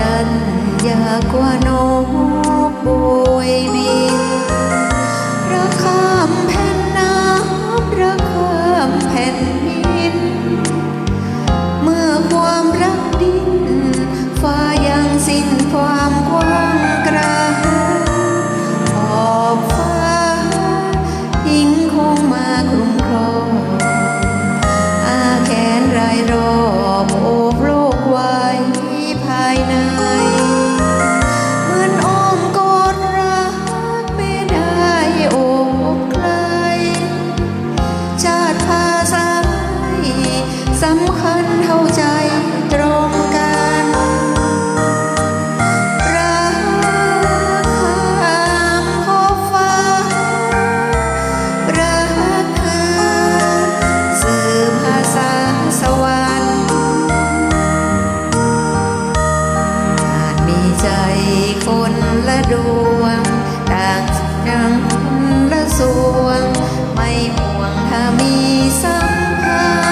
นั้นอยากกว่า ดวง ต่างดังละสวง ไม่ห่วงถ้ามีสัมพันธ์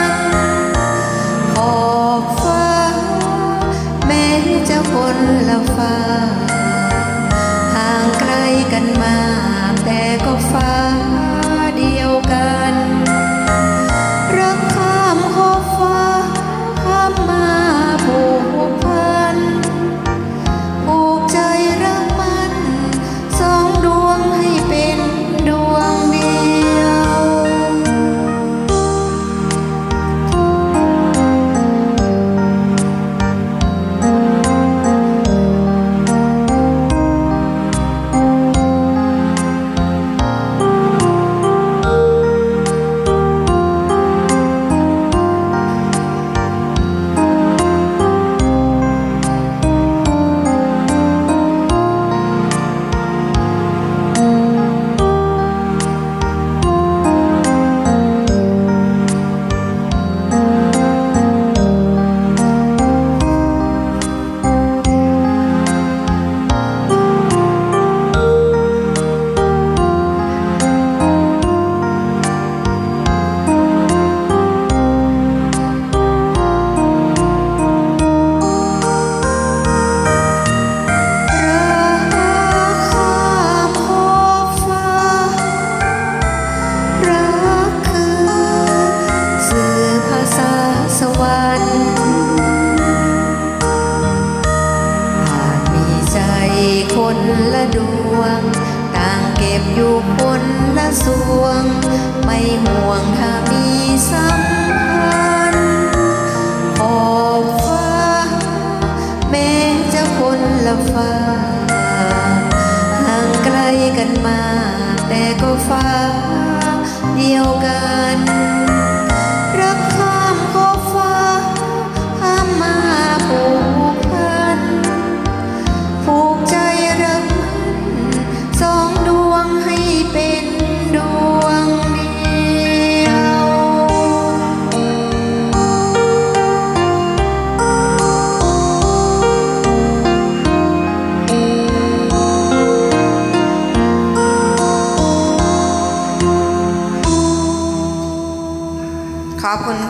คนละดวง ต่างเก็บอยู่คนละสวง ไม่ห่วงถ้ามีสัมพันธ์ขอบฟ้า แม้จะคนละฟ้าห่างไกลกันมา แต่ก็ฟ้าเดียวกัน ফাগুন